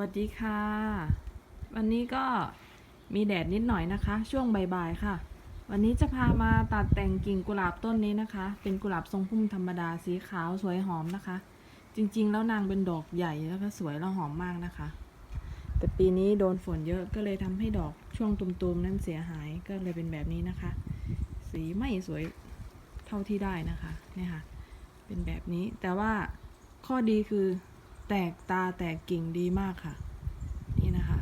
วัสดีค่ะ วันนี้ก็มีแดดนิดหน่อยนะคะ ช่วงบ่ายๆค่ะ วันนี้จะพามาตัดแต่งกิ่งกุหลาบต้นนี้นะคะ เป็นกุหลาบทรงพุ่มธรรมดาสีขาวสวยหอมนะคะ จริงๆ แล้วนางเป็นดอกใหญ่แล้วก็สวยแล้วหอมมากนะคะ แต่ปีนี้โดนฝนเยอะก็เลยทำให้ดอกช่วงตุ่มๆนั้นเสียหายก็เลยเป็นแบบนี้นะคะ สีไม่สวยเท่าที่ได้นะคะเนี่ยค่ะเป็นแบบนี้แต่ว่าข้อดีคือ แตกตาแตกกิ่งดีมากค่ะ นี่นะคะ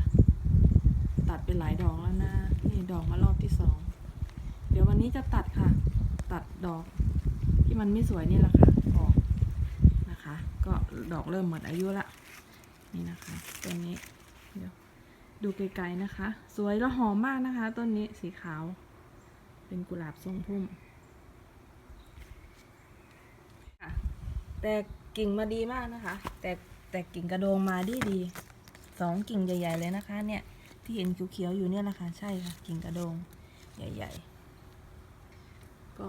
ตัดไปหลายดอกแล้วนะ นี่ดอกมารอบที่สอง เดี๋ยววันนี้จะตัดค่ะ ตัดดอกที่มันไม่สวยนี่แหละค่ะออกนะคะ ก็ดอกเริ่มหมดอายุละ นี่นะคะต้นนี้เดี๋ยวดูไกลๆนะคะ สวยและหอมมากนะคะ ต้นนี้สีขาว เป็นกุหลาบทรงพุ่มค่ะแต่กิ่งมาดีมากนะคะ แต่ แต่กิ่งกระโดงมาดีดีสองกิ่งใหญ่ ๆ เลยนะคะ เนี่ย ที่เห็นเขียวๆอยู่เนี่ยแหละคะใช่ค่ะ กิ่งกระโดงใหญ่ ๆ ก็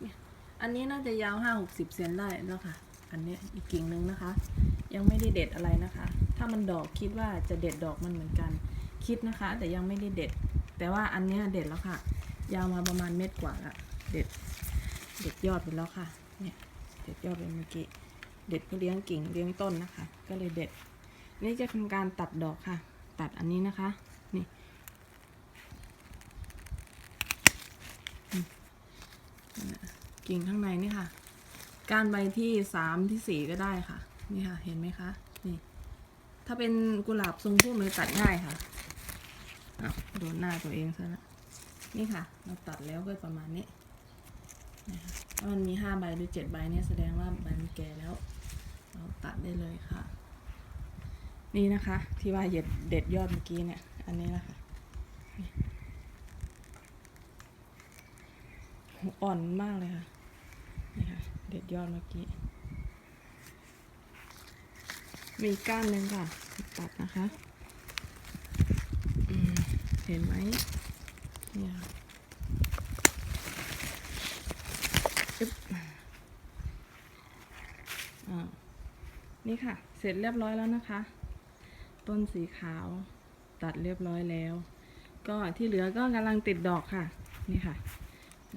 เนี่ยอันนี้น่าจะยาวห้าหกสิบเซนได้แล้วค่ะ อันนี้อีกกิ่งหนึ่งนะคะ ยังไม่ได้เด็ดอะไรนะคะ ถ้ามันดอกคิดว่าจะเด็ดดอกมันเหมือนกัน คิดนะคะ แต่ยังไม่ได้เด็ด แต่ว่าอันนี้เด็ดแล้วค่ะ ยาวมาประมาณเม็ดกว่าละเด็ด เด็ดยอดไปแล้วค่ะ เนี่ย เด็ดยอดไปเมื่อกี้ เด็ดเพื่อเลี้ยงกิ่งเลี้ยงต้นนะคะ ก็เลยเด็ด นี่จะทำการตัดดอกค่ะ ตัดอันนี้นะคะ นี่ กิ่งข้างในนี่ค่ะก้านใบที่สามที่สี่ก็ได้ค่ะ นี่ค่ะ เห็นไหมคะ นี่ ถ้าเป็นกุหลาบทรงพุ่มเลยตัดง่ายค่ะอ้าโดนหน้าตัวเองซะแล้วนี่ค่ะ เราตัดแล้วก็ประมาณนี้ มันมีห้าใบหรือเจ็ดใบเนี่ยแสดงว่าใบมันแก่แล้ว เราตัดได้เลยค่ะ นี่นะคะ ที่ว่าเด็ดเด็ดยอดเมื่อกี้เนี่ย อันนี้นะคะนี่โหอ่อนมากเลยค่ะนี่ค่ะ เด็ดยอดเมื่อกี้ มีก้านหนึ่งค่ะ ตัดนะคะ เห็นไหมเนี่ยค่ะ อึ๊บอ่า นี่ค่ะ เสร็จเรียบร้อยแล้วนะคะ ต้นสีขาวตัดเรียบร้อยแล้ว ก็ที่เหลือก็กำลังติดดอกค่ะ นี่ค่ะ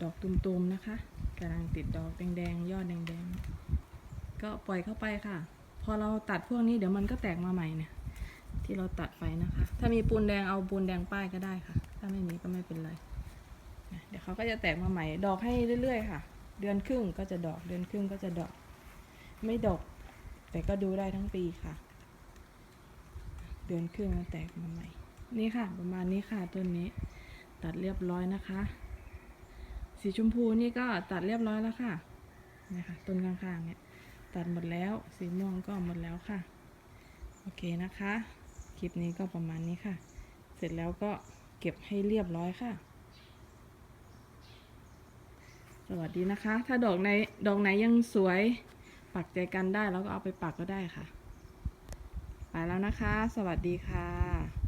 ดอกตุมๆนะคะกำลังติดดอกแดงๆยอดแดงๆ ก็ปล่อยเข้าไปค่ะ พอเราตัดพวกนี้เดี๋ยวมันก็แตกมาใหม่เนี่ย ที่เราตัดไปนะคะ ถ้ามีปูนแดงเอาปูนแดงป้ายก็ได้ค่ะ ถ้าไม่มีก็ไม่เป็นไรเดี๋ยวเขาก็จะแตกมาใหม่ ดอกให้เรื่อยๆค่ะ เดือนครึ่งก็จะดอก เดือนครึ่งก็จะดอก ไม่ดอกแต่ก็ดูได้ทั้งปีค่ะ เดือนครึ่งแล้วแตกมาใหม่ นี่ค่ะ ประมาณนี้ค่ะต้นนี้ ตัดเรียบร้อยนะคะ สีชมพูนี่ก็ตัดเรียบร้อยแล้วค่ะนะคะต้นข้างๆเนี่ย ตัดหมดแล้ว สีม่วงก็หมดแล้วค่ะ โอเคนะคะ คลิปนี้ก็ประมาณนี้ค่ะ เสร็จแล้วก็เก็บให้เรียบร้อยค่ะ สวัสดีนะคะ ถ้าดอกไหนดอกไหนยังสวย ปักใจกันได้แล้วก็เอาไปปักก็ได้ค่ะ ไปแล้วนะคะ สวัสดีค่ะ